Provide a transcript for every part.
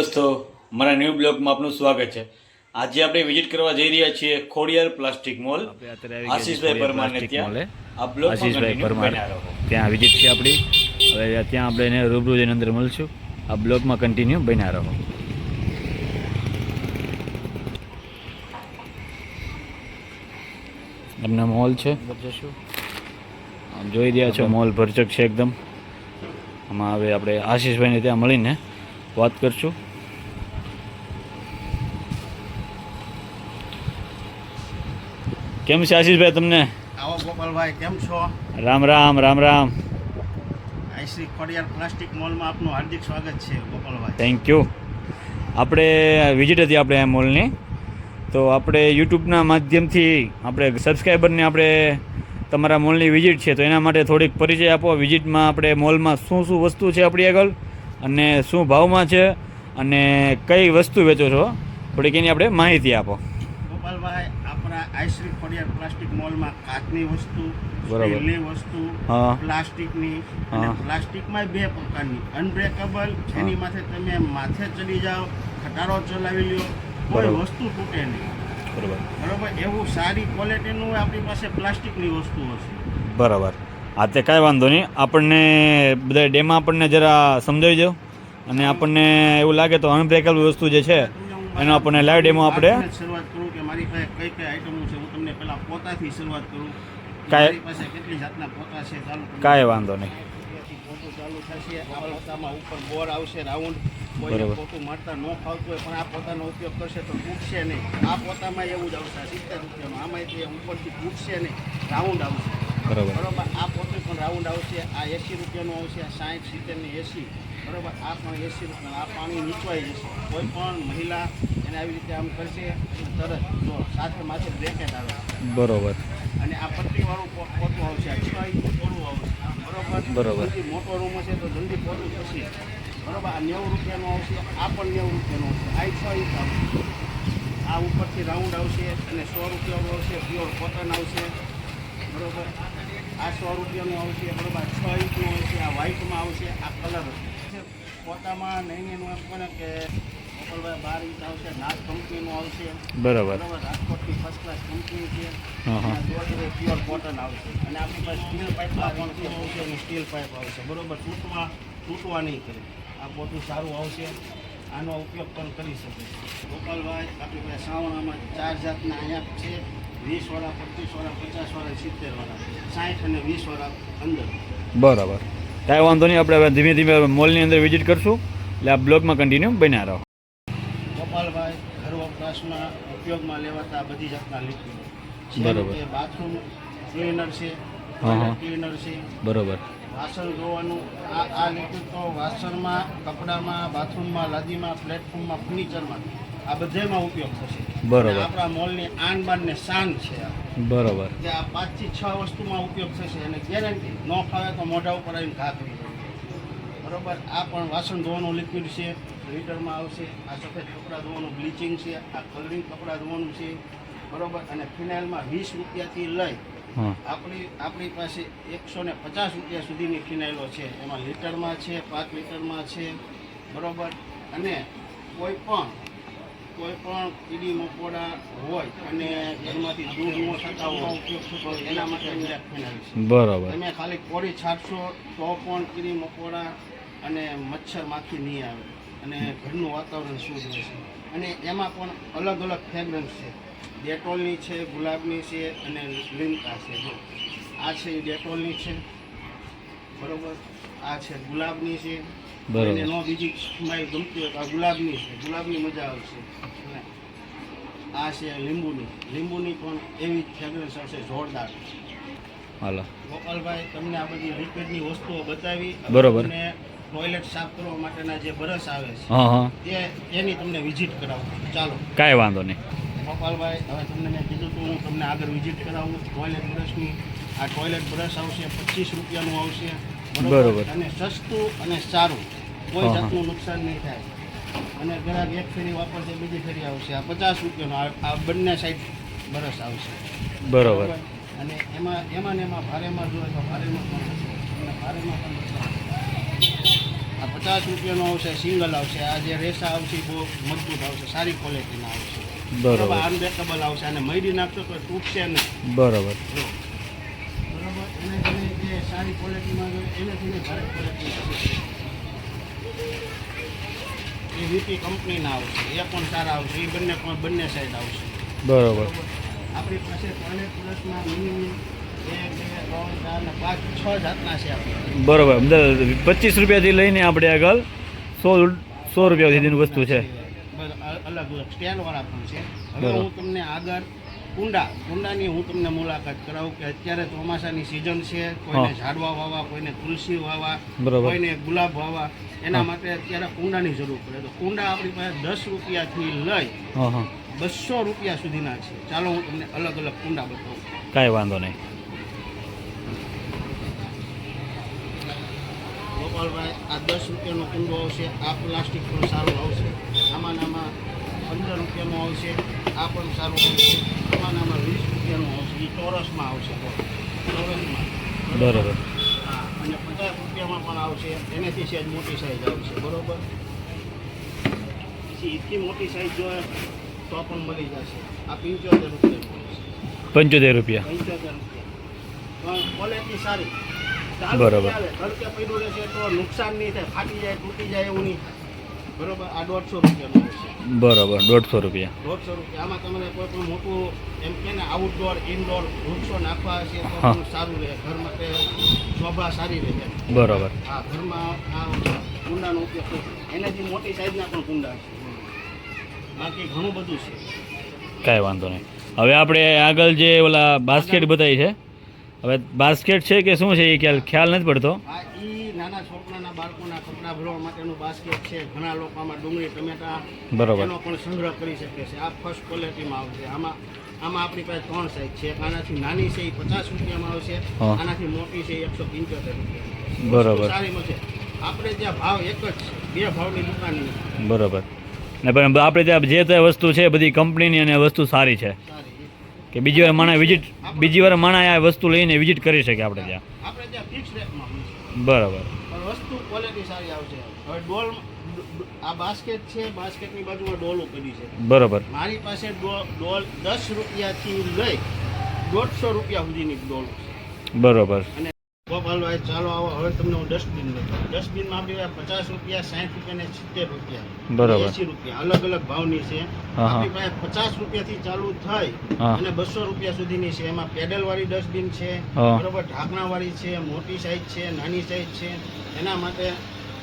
દોસ્તો મારા ન્યૂ બ્લોગમાં આપનું સ્વાગત છે. આજે આપણે વિઝિટ કરવા જઈ રહ્યા છીએ ખોડિયાર પ્લાસ્ટિક મોલ. આશીષભાઈ પરમારને ત્યાં. આ બ્લોગ આશીષભાઈ પરમાર. ત્યાં વિઝિટ છે આપણી. હવે ત્યાં આપણે એને રૂબરૂ જઈને અંદર મળશું. આ બ્લોગમાં કન્ટિન્યુ બન્યા રહો. એમના મોલ છે. આમ જોઈ રહ્યા છો મોલ ભરચક છે એકદમ. આમાં હવે આપણે આશીષભાઈને ત્યાં મળીને વાત કરશું. કેમ છે આશીષભાઈ તમને? આવો ગોપાલભાઈ કેમ છો? રામ રામ રામ રામ. આઈસી ખોડિયાર પ્લાસ્ટિક મોલમાં આપનું હાર્દિક સ્વાગત છે ગોપાલભાઈ. થેન્ક યુ આપણે વિઝિટ હતી આપણે આ મોલની. તો આપણે યુટ્યુબના માધ્યમથી આપણે સબસ્ક્રાઈબરને આપણે તમારા મોલની વિઝિટ છે તો એના માટે થોડીક પરિચય આપો. વિઝિટમાં આપણે મોલમાં શું શું વસ્તુ છે આપણી આગળ અને શું ભાવમાં છે અને કઈ વસ્તુ વેચો છો થોડીક એની આપણે માહિતી આપો. ગોપાલભાઈ આપણા આઈશ્રી ખોડિયાર પ્લાસ્ટિક મોલમાં કાચની વસ્તુ સ્ટીલની વસ્તુ પ્લાસ્ટિકની. અને પ્લાસ્ટિકમાં બે પ્રકારની. અનબ્રેકેબલ જેની માથે તમે માથે ચડી જાઓ ખટારો ચલાવી લ્યો કોઈ વસ્તુ તૂટે નહીં. બરાબર. બરોબર? એવું સારી ક્વોલિટીનું આપણી પાસે પ્લાસ્ટિકની વસ્તુ હશે. બરાબર. હા તે કાંઈ વાંધો નહીં. આપણને બધા ડેમાં આપણને જરા સમજાવી દો અને આપણને એવું લાગે તો અનબ્રેકેબલ વસ્તુ જે છે એનો આપણને લાઈવ ડેમો આપણે શરૂઆત કરું કે મારી પાસે કઈ કઈ આઈટમો છે હું તમને પહેલા પોતાથી શરૂઆત કરું. કાંઈ- પાસે કેટલી જાતના પોતા છે ચાલુ. કાંઈ વાંધો નહીં. પોતું ચાલુ થશે આ ઉપર બોર આવશે રાઉન્ડ કોઈને. પોતું મળતા ન ફાવતું હોય પણ આ પોતાનો ઉપયોગ કરશે તો તૂટશે નહીં. આ પોતામાં એવું જ આવશે સિત્તેર રૂપિયામાં આમાં એટલે ઉપરથી તૂટશે નહીં. રાઉન્ડ આવશે. બરાબર. બરોબર? આ પોતું પણ રાઉન્ડ આવશે આ એસી રૂપિયાનું આવશે આ સાઠ સિત્તેરની એસી. બરોબર? આ પણ એસી આ પાણી નીચવાઈ જશે. કોઈ પણ મહિલા એને આવી રીતે આમ કરશે તરત જો સાથે માથે બ્રેકેટ આવે. બરોબર. અને આ પટ્ટીવાળું પોતું આવશે. આ છ ઇંચનું પોતું આવશે. બરોબર? મોટો રૂમ હશે તો જલ્દી પોતું થશે. બરાબર? આ નેવું રૂપિયાનો આવશે. આ પણ નેવું રૂપિયાનું આવશે. આ છ ઇંચ આવશે આ ઉપરથી રાઉન્ડ આવશે અને સો રૂપિયાનો આવશે. પ્યોર કોટન આવશે. બરાબર? આ સો રૂપિયાનું આવશે. બરાબર? છ ઇંચનું આવશે. આ વ્હાઇટમાં આવશે. આ કલર પોતામાં નહીં એનું એમ કોને કે ગોપાલભાઈ બાર ઇંચ આવશે નાગ કંપનીનું આવશે. બરાબર. બરોબર રાજકોટની ફર્સ્ટ ક્લાસ કંપની છે. પ્યોર કોટન આવશે. અને આપણી પાસે સ્ટીલ પાઇપમાં પણ આવશે અને સ્ટીલ પાઇપ આવશે. બરાબર તૂટવા તૂટવા નહીં કરે. આ પોતું સારું આવશે. આનો ઉપયોગ પણ કરી શકે ગોપાલભાઈ આપણી પાસે શ્રાવણામાં ચાર જાતના અહીંયા છે. વીસ વાળા પચીસ વાળા પચાસ વાળા સિત્તેર વાળા સાઠ અને વીસ વાળા અંદર. બરાબર. કાંઈ વાંધો નહીં આપણે હવે ધીમે ધીમે મોલની અંદર વિઝિટ કરશું. એટલે આ બ્લોગમાં કન્ટિન્યુ બન્યા રહો. ગોપાલભાઈ ઘર ઉપયોગમાં લેવાતા બધી જાતના લિક્વિડ બરોબર. બાથરૂમ ક્લીનર છે. ક્લીનર છે. બરોબર. વાસણ ધોવાનું આ આ લિક્વિડ તો વાસણમાં કપડામાં બાથરૂમમાં લાદીમાં પ્લેટફોર્મમાં ફર્નિચરમાં આ બધેમાં ઉપયોગ થશે. બરોબર. આપણા મોલની આન બાન ને શાન છે બરોબર. કે આ પાંચથી છ વસ્તુમાં ઉપયોગ થશે અને ગેરંટી ન ખાવે તો મોઢા ઉપર આવીને ઘા કરી. બરોબર? આ પણ વાસણ ધોવાનું લિક્વિડ છે લીટરમાં આવશે આ સફેદ કપડાં ધોવાનું બ્લીચિંગ છે આ કલરિંગ કપડાં ધોવાનું છે બરોબર? અને ફિનાઇલમાં વીસ રૂપિયાથી લઈ આપણી આપણી પાસે એકસો ને પચાસ રૂપિયા સુધીની ફિનાઇલો છે. એમાં લીટરમાં છે પાંચ લીટરમાં છે બરોબર? અને કોઈ પણ કોઈ પણ કીડી મકોડા હોય અને ઘરમાંથી દૂધ ન થતા હોય એના માટે ફિનાઇલ છે. તમે ખાલી કોળી છાંટશો તો પણ કીડી મકોડા અને મચ્છર માખી નહીં આવે. અને ઘરનું વાતાવરણ શુદ્ધ રહેશે અને એમાં પણ અલગ અલગ ફ્રેગ્રન્સ છે. ડેટોલની છે ગુલાબની છે અને લિંકા છે. જો આ છે ડેટોલની છે. બરોબર? આ છે ગુલાબની છે. બરોબર. એને બીજી સ્માઈલ ગમતી હોય તો આ ગુલાબની છે. ગુલાબની મજા આવશે. આ છે લીંબુની. લીંબુની પણ એવી ફ્રેગ્રન્સ હશે જોરદાર. હાલો. ગોપાલભાઈ તમને આ બધી લિક્વિડની વસ્તુઓ બતાવી. બરોબર. તમને ટોયલેટ સાફ કરવા માટેના જે બ્રશ આવે છે હા હા. તે એની તમને વિઝિટ કરાવું. ચાલો. કાંઈ વાંધો નહીં. ગોપાલભાઈ હવે તમને મેં કીધું હતું હું તમને આગળ વિઝિટ કરાવું. ટોયલેટ બ્રશની આ ટોયલેટ બ્રશ આવશે પચીસ રૂપિયાનું આવશે. બરોબર. અને સસ્તું અને સારું. કોઈ. જાતનું નુકસાન નહીં થાય. અને ગ્રાહક એક ફેરી વાપરશે બીજી ફેરી આવશે. આ પચાસ રૂપિયાનો આ- બંને સાઈડ બરસ આવશે. બરોબર. અને એમાં એમાં ને એમાં ભારેમાં જોઈએ તો ભારેમાં પણ અને ભારેમાં પણ આ પચાસ રૂપિયાનો આવશે સિંગલ આવશે. આ જે રેસા આવશે બહુ મજબૂત આવશે. સારી ક્વોલિટીના આવશે. બરોબર. અનબ્રેકેબલ આવશે અને મયડી નાખશો તો તૂટશે નહીં. બરોબર. બરોબર? એને જે સારી ક્વોલિટીમાં જોઈએ એનાથી ભારે ક્વોલિટી એ વીપી કંપનીના આવશે. એ પણ સારા આવશે. એ બંને પણ બંને સાઈડ આવશે. બરોબર. આપણી પાસે ત્રણે પ્લસમાં મિનિમમ એક બે ત્રણ ચાર પાંચ છ જાતના છે બરોબર. પચીસ રૂપિયાથી લઈને આપણે આગળ સો સો રૂપિયા સુધીની વસ્તુ છે. અલગ અલગ સ્ટેન્ડવાળા પણ છે. હવે. હું તમને આગળ કુંડા કુંડાની હું તમને મુલાકાત કરાવું કે અત્યારે ચોમાસાની સિઝન છે કોઈને ઝાડવા વાવવા કોઈને તુલસી વાવવા કોઈને ગુલાબ વાવવા એના માટે અત્યારે કુંડાની જરૂર પડે. તો કુંડા આપણી પાસે દસ રૂપિયાથી લઈ બસો રૂપિયા સુધીના છે. ચાલો હું તમને અલગ અલગ કુંડા બતાવું. કાંઈ વાંધો નહીં. ગોપાલભાઈ આ દસ રૂપિયાનો કુંડો આવશે આ પ્લાસ્ટિક પણ સારો આવશે. આમાં આમાં પંદર રૂપિયાનું આવશે આ પણ સારું આવશે. આમાં વીસ રૂપિયાનું આવશે એ ચોરસમાં આવશે ચોરસમાં. બરાબર. હા અને પચાસ રૂપિયામાં પણ આવશે એનાથી સહેજ મોટી સાઈઝ આવશે બરોબર? પછી એટલી મોટી સાઈઝ જોઈએ તો પણ મળી જશે. આ પંચોતેર રૂપિયા પંચોતેર રૂપિયા. પંચોતેર રૂપિયા. પણ ક્વોલિટી સારી. બરાબર. તડકે પડ્યું રહેશે તો નુકસાન નહીં થાય ફાટી જાય તૂટી જાય એવું નહીં બરાબર બરોબર? આ દોઢસો રૂપિયાનું આવશે. બરોબર દોઢસો રૂપિયા. દોઢસો રૂપિયા. આમાં તમારે કોઈ પણ મોટું એમ કે ને આઉટડોર ઇનડોર વૃક્ષો નાખવા છે તો સારું રહે. ઘર માટે શોભા સારી રહે. બરોબર. હા ઘરમાં આ કુંડાનો ઉપયોગ એનાથી મોટી સાઈઝના પણ કુંડા છે બાકી ઘણું બધું છે. કાંઈ વાંધો નહીં. હવે આપણે આગળ જે ઓલા બાસ્કેટ બતાવી છે. હવે બાસ્કેટ છે કે શું છે એ ખ્યાલ ખ્યાલ નથી પડતો? હા નાના છોકરાના બાળકોના કપડાં ભરવા માટેનું બાસ્કેટ છે ઘણા લોકો આમાં ડુંગળી ટમેટા બરોબર. એનો પણ સંગ્રહ કરી શકે છે. આ ફર્સ્ટ ક્વોલિટીમાં આવશે. આમાં આમાં આપણી પાસે ત્રણ સાઈઝ છે. આનાથી નાની છે એ પચાસ રૂપિયામાં આવશે. આનાથી મોટી છે એકસો પંચોતેર રૂપિયા બરોબર. સારી છે આપણે ત્યાં ભાવ એક જ છે બે ભાવની દુકાન બરોબર. ને પણ આપણે ત્યાં જે તે વસ્તુ છે બધી કંપનીની અને વસ્તુ સારી છે. કે બીજી વાર માણસ વિઝિટ બીજી વાર માણસ આ વસ્તુ લઈને વિઝિટ કરી શકે આપણે ત્યાં બરાબર. વસ્તુ ક્વોલિટી સારી આવશે. હવે ડોલ આ બાસ્કેટ છે બાસ્કેટની બાજુમાં ડોલો કરી છે. બરાબર. મારી પાસે ડોલ દસ રૂપિયાથી લઈ દોઢસો રૂપિયા સુધીની ડોલ છે. બરોબર. અને ગોપાલભાઈ ચાલો આવો. હવે તમને હું ડસ્ટબિન લઉં ડસ્ટબિનમાં આપણી પાસે પચાસ રૂપિયા સાઠ રૂપિયા ને સિત્તેર રૂપિયા. બરાબર. એસી રૂપિયા. અલગ અલગ ભાવની છે. આપણી પાસે પચાસ રૂપિયાથી ચાલુ થઈ અને બસો રૂપિયા સુધીની છે. એમાં પેડલ વાળી ડસ્ટબિન છે બરોબર ઢાંકણા વાળી છે મોટી સાઈઝ છે નાની સાઈઝ છે. એના માટે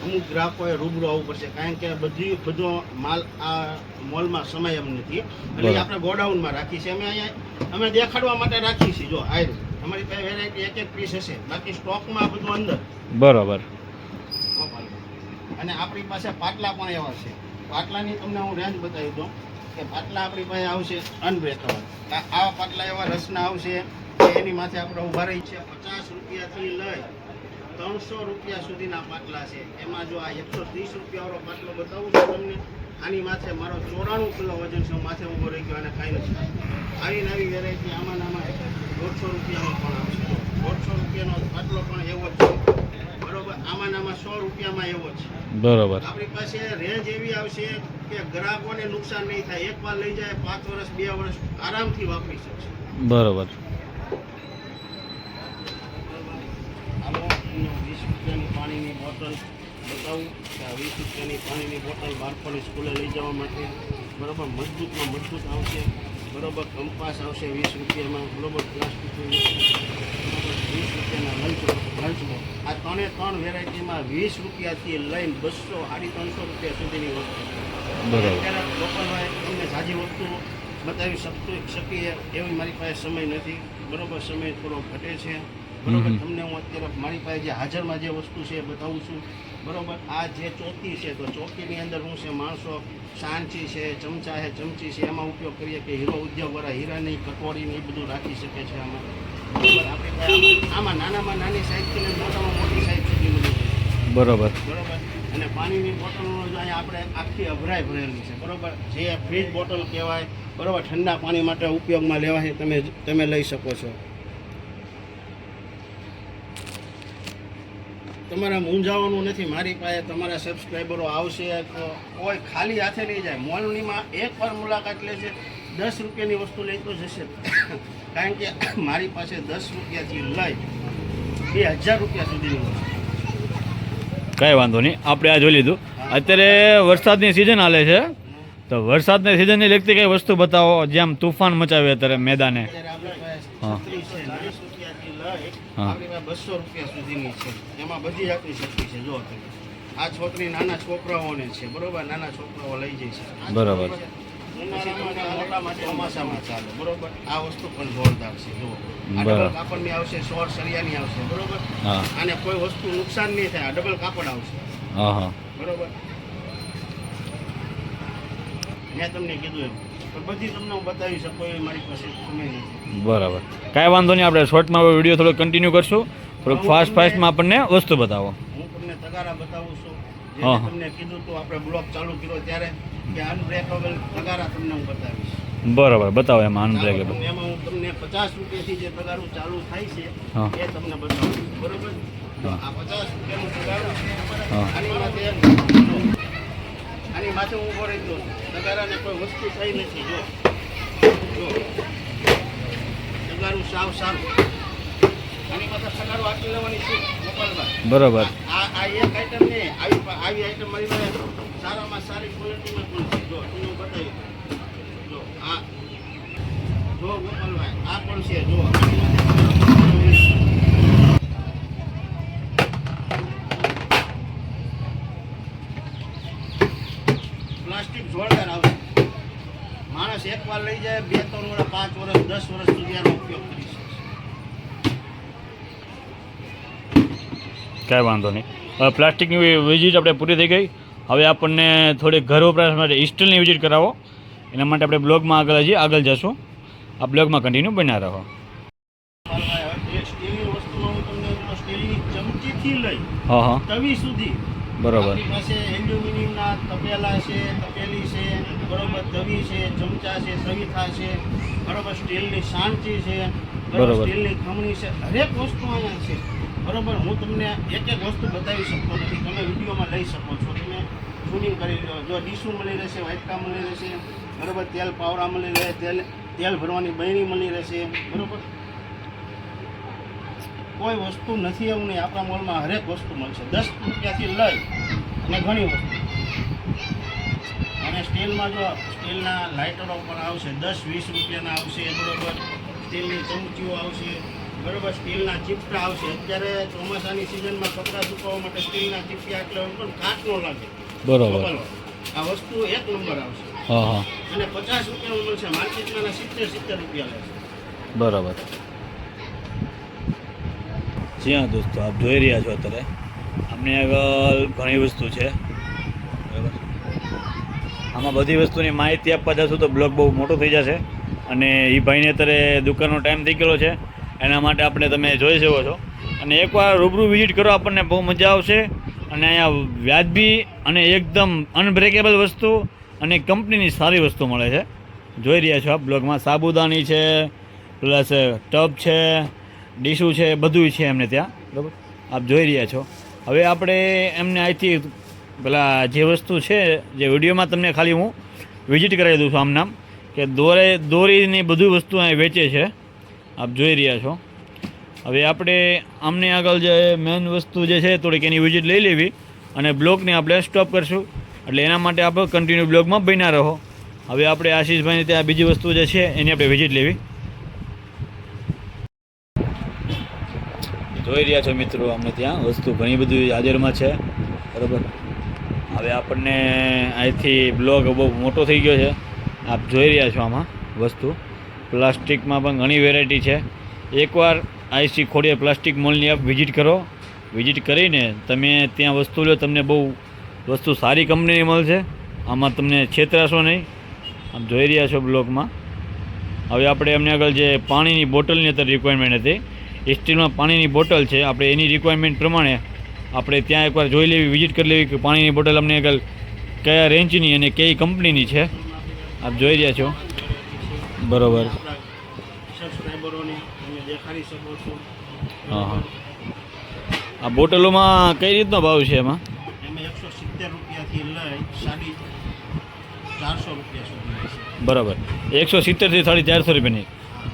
અમુક ગ્રાહકોએ રૂબરૂ આવવું પડશે. કારણ કે બધી બધો માલ આ મોલમાં સમય એમ નથી. એટલે. આપણે ગોડાઉનમાં રાખી છે. અમે અહીંયા અમે દેખાડવા માટે રાખી છીએ જો આ. અમારી પાસે વેરાયટી એક એક પીસ હશે. બાકી સ્ટોકમાં બધું અંદર. બરાબર. અને આપણી પાસે પાટલા પણ એવા છે. પાટલાની તમને હું રેન્જ બતાવી દઉં કે પાટલા આપણી પાસે આવશે અનબ્રેકેબલ આવા પાટલા એવા રસના આવશે કે એની માથે આપણે ઊભા રહી છે. પચાસ રૂપિયાથી લઈ ત્રણસો રૂપિયા સુધીના પાટલા છે. એમાં જો આ એકસો ત્રીસ રૂપિયાવાળો પાટલો બતાવું છું તમને આની માથે મારો ચોરાણું કિલો વજન છે માથે ઊભો રહી ગયો અને કાંઈ નથી. આવી નવી વેરાયટી આમાં નામાં દોઢસો રૂપિયાનો પણ આવશે દોઢસો રૂપિયાનો પાટલો પણ એવો છે. બરોબર? આમાં આમાં સો રૂપિયામાં એવો છે. બરોબર. આપણી પાસે રેન્જ એવી આવશે કે ગ્રાહકોને નુકસાન નહીં થાય. એક વાર લઈ જાય પાંચ વર્ષ બે વર્ષ આરામથી વાપરી શકશે. બરોબર. વીસ રૂપિયાની પાણીની બોટલ બતાવું કે આ વીસ રૂપિયાની પાણીની બોટલ બાળકોને સ્કૂલે લઈ જવા માટે બરાબર મજબૂતમાં મજબૂત આવશે. બરોબર કંપાસ આવશે વીસ રૂપિયામાં બરોબર પ્લાસ્ટિક વીસ રૂપિયાના લંચ લંચમાં આ ત્રણે ત્રણ વેરાયટીમાં વીસ રૂપિયાથી લઈને બસો સાડી ત્રણસો રૂપિયા સુધીની વસ્તુ. અત્યારે ગોપાલભાઈ તમને સાજી વસ્તુ બતાવી શકતું શકીએ એવી મારી પાસે સમય નથી. બરોબર સમય થોડો ઘટે છે. બરોબર તમને હું અત્યારે મારી પાસે જે હાજરમાં જે વસ્તુ છે એ બતાવું છું. બરોબર? આ જે ચોકી છે તો ચોકીની અંદર હું છે માણસો સાંચી છે ચમચા છે ચમચી છે એમાં ઉપયોગ કરીએ કે હીરો ઉદ્યોગવાળા હીરાની કટોરીને એ બધું રાખી શકે છે આમાં. બરોબર? આપણે આમાં- નાનામાં નાની સાઈઝથી મોટામાં મોટી સાઈઝ સુધી બધું. બરોબર. બરોબર? અને પાણીની બોટલનો જો અહીંયા આપણે આખી અભરાય ભરેલી છે. બરોબર? જે ફ્રીજ બોટલ કહેવાય બરોબર? ઠંડા પાણી માટે ઉપયોગમાં લેવાય તમે તમે લઈ શકો છો. તમારે મૂંઝાવાનું નથી મારી પાસે તમારા સબસ્ક્રાઈબરો આવશે તો કોઈ ખાલી હાથે નહીં જાય. મોલનીમાં એકવાર મુલાકાત લે છે દસ રૂપિયાની વસ્તુ લઈ તો જશે. કારણ કે મારી પાસે દસ રૂપિયાથી લઈ બે હજાર રૂપિયા સુધીની વસ્તુ. કાંઈ વાંધો નહીં. આપણે આ જોઈ લીધું. અત્યારે વરસાદની સિઝન હાલે છે. તો વરસાદની સિઝનની લગતી કઈ વસ્તુ બતાવો? જેમ તુફાન મચાવે અત્યારે મેદાને. હા. આપણી બસો રૂપિયા સુધીની છે. એમાં બધી જાતની છત્રી છે. જો તમે. આ છોકરી નાના છોકરાઓને છે. બરોબર? નાના છોકરાઓ લઈ જાય છે. બરાબર. ઉનાળામાં ચોમાસામાં ચાલે. બરોબર? આ વસ્તુ પણ જોરદાર છે. જુઓ. આ ડબલ કાપડની આવશે સોળ સરિયાની આવશે. બરોબર? અને કોઈ વસ્તુ નુકસાન નહીં થાય. આ ડબલ કાપડ આવશે. બરોબર? મેં તમને કીધું એમ. બધી તમને હું બતાવી શકું એવી મારી પાસે સમય નથી. બરાબર. કાંઈ વાંધો નહીં આપણે શોર્ટમાં વીડિયો થોડો કન્ટિન્યુ કરશું. થોડુંક ફાસ્ટ ફાસ્ટમાં આપણને વસ્તુ બતાવો. હું તમને તગારા બતાવું છું. હા, તમને કીધું હતું આપણે બ્લોગ ચાલુ કર્યો ત્યારે કે અનબ્રેકેબલ તગારા તમને હું બતાવીશ. બરાબર બતાવો એમાં અનબ્રેકેબલ એમાં હું તમને પચાસ રૂપિયાથી જે તગારું ચાલુ થાય છે એ તમને બતાવું બરોબર? આ પચાસ રૂપિયાનું આની માથે આની માથે હું ઊભો રહી ગયો તગારાને કોઈ વસ્તુ થઈ નથી જો. જો. તગારું સાવ સારું. આની માથે તગારું આટલી લેવાની છે ગોપાલભાઈ. બરાબર. આ આ એક આઈટમ ને આવી આવી આઈટમ મારી પાસે સારામાં સારી ક્વોલિટીમાં પણ છે. જો હું બતાવી જો આ જો ગોપાલભાઈ આ પણ છે જો. જોરદાર આવશે માણસ એકવાર લઈ જાય બે ત્રણ વર્ષ પાંચ વર્ષ દસ વર્ષ સુધી આનો ઉપયોગ કરી શકશે કાંઈ વાંધો નહીં. પ્લાસ્ટિકની વિઝિટ આપણે પૂરી થઈ ગઈ. હવે આપણને થોડીક ઘર વપરાશ માટે સ્ટીલની વિઝિટ કરાવો. એના માટે આપણે બ્લોગમાં આગળ હજી આગળ જશું. આ બ્લોગમાં કન્ટિન્યુ બન્યા રહો. સ્ટીલની વસ્તુમાં હું. તમને સ્ટીલની ચમચીથી લઈ હા હા. તવી સુધી બરાબર. પાસે એલ્યુમિનિયમના તપેલા છે તપેલી છે બરોબર દવી છે ચમચા છે સવિથા છે બરોબર સ્ટીલની સાણચી છે બરોબર. સ્ટીલની ખમણી છે હરેક વસ્તુ અહીંયા છે. બરોબર હું તમને એક એક વસ્તુ બતાવી શકતો નથી. તમે વિડીયોમાં લઈ શકો છો. તમે શૂટિંગ કરી લો. જો ડીશું મળી રહેશે વાઇટકા મળી રહેશે બરોબર તેલ પાવડા મળી રહે તેલ તેલ ભરવાની બહેણી મળી રહેશે બરોબર. કોઈ વસ્તુ નથી એવું નહીં. આપણા મોલમાં હરેક વસ્તુ મળશે દસ રૂપિયાથી લઈ અને ઘણી વસ્તુ. અને સ્ટીલમાં જો સ્ટીલના લાઇટરો પણ આવશે. દસ વીસ રૂપિયાના આવશે બરોબર. સ્ટીલની ચમચીઓ આવશે. બરોબર સ્ટીલના ચીપટા આવશે. અત્યારે ચોમાસાની સિઝનમાં કપડાં સુકવવા માટે સ્ટીલના ચીપટા એટલે પણ કાચ ન લાગે. બરાબર. આ વસ્તુ એક નંબર આવશે. અને પચાસ રૂપિયામાં મળશે. માર્કેટમાં સિત્તેર સિત્તેર રૂપિયા લેશે. બરાબર. જ્યાં દોસ્તો, આપ જોઈ રહ્યા છો અત્યારે. અમને આગળ ઘણી વસ્તુ છે. બરાબર. આમાં બધી વસ્તુની માહિતી આપવા જશું તો બ્લોગ બહુ મોટો થઈ જશે. અને એ ભાઈને અત્યારે દુકાનનો ટાઈમ થઈ ગયેલો છે. એના માટે આપણે તમે જોઈ શકો છો. અને એકવાર રૂબરૂ વિઝિટ કરો, આપણને બહુ મજા આવશે. અને અહીંયા વ્યાજબી અને એકદમ અનબ્રેકેબલ વસ્તુ અને કંપનીની સારી વસ્તુ મળે છે. જોઈ રહ્યા છો આપ બ્લોગમાં. સાબુદાની છે, પ્લસ ટબ છે ડીશું છે બધું છે એમને ત્યાં. બરાબર. આપ જોઈ રહ્યા છો. હવે આપણે એમને અહીંથી પેલા જે વસ્તુ છે જે વિડીયોમાં તમને ખાલી હું વિઝિટ કરાવી દઉં છું આમ નામ કે દોરે દોરીની બધું વસ્તુ અહીં વેચે છે. આપ જોઈ રહ્યા છો. હવે આપણે આમની આગળ જે મેન વસ્તુ જે છે થોડીક એની વિઝિટ લઈ લેવી અને બ્લોગને આપણે સ્ટોપ કરશું. એટલે એના માટે આપણે કન્ટિન્યુ બ્લોગમાં બન્યા રહો. હવે આપણે આશીષભાઈને ત્યાં બીજી વસ્તુ જે છે એની આપણે વિઝિટ લેવી. જોઈ રહ્યા છો મિત્રો અમને ત્યાં. વસ્તુ ઘણી બધી હાજરમાં છે. બરાબર? હવે આપણને અહીંથી બ્લોગ બહુ મોટો થઈ ગયો છે. આપ જોઈ રહ્યા છો આમાં વસ્તુ. પ્લાસ્ટિકમાં પણ ઘણી વેરાયટી છે. એકવાર આઈસી ખોડિયા પ્લાસ્ટિક મોલની આપ વિઝિટ કરો. વિઝિટ કરીને તમે ત્યાં વસ્તુ લો, તમને બહુ વસ્તુ સારી કંપનીની મળશે. આમાં તમને છેતરાશો નહીં. આમ જોઈ રહ્યા છો બ્લોગમાં. હવે આપણે એમને આગળ જે પાણીની બોટલની અત્યારે રિક્વાયરમેન્ટ હતી સ્ટીલમાં પાણીની બોટલ છે. આપણે એની રિક્વાયરમેન્ટ પ્રમાણે આપણે ત્યાં એકવાર જોઈ લેવી વિઝિટ કરી લેવી કે પાણીની બોટલ અમને આગળ કયા રેન્જની અને કઈ કંપનીની છે. આપ જોઈ રહ્યા છો. બરોબર. હા, હા. આ બોટલોમાં કઈ રીતનો ભાવ છે એમાં? બરાબર. એકસો સિત્તેરથી સાડી ચારસો રૂપિયાની.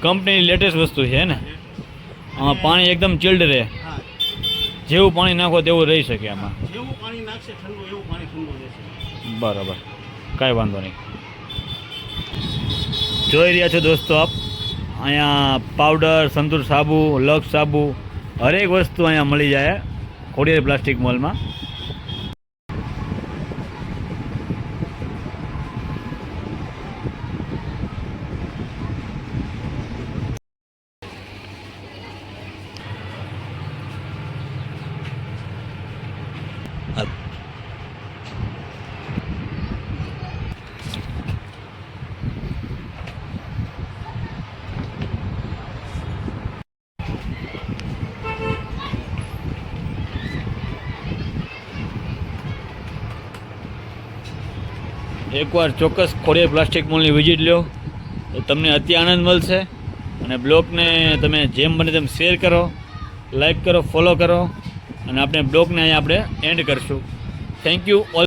કંપનીની લેટેસ્ટ વસ્તુ છે ને? આમાં પાણી એકદમ ચિલ્ડ રહે. જેવું પાણી નાખો તેવું રહી શકે આમાં. જેવું પાણી નાખશે ઠંડુ એવું પાણી ઠંડુ રહેશે. બરાબર. કાંઈ વાંધો નહીં. જોઈ રહ્યા છો દોસ્તો આપ? અહીંયા પાવડર સંતૂર સાબુ લક્ષ સાબુ હરેક વસ્તુ અહીંયા મળી જાય ખોડિયાર પ્લાસ્ટિક મોલમાં એકવાર ચોક્કસ ખોડિયાર પ્લાસ્ટિક મોલની વિઝિટ લો તો તમને અતિ આનંદ મળશે. અને બ્લોગને તમે જેમ બને તેમ શેર કરો, લાઈક કરો, ફોલો કરો. અને આપણે બ્લોગને અહીંયા આપણે એન્ડ કરશું. Thank you all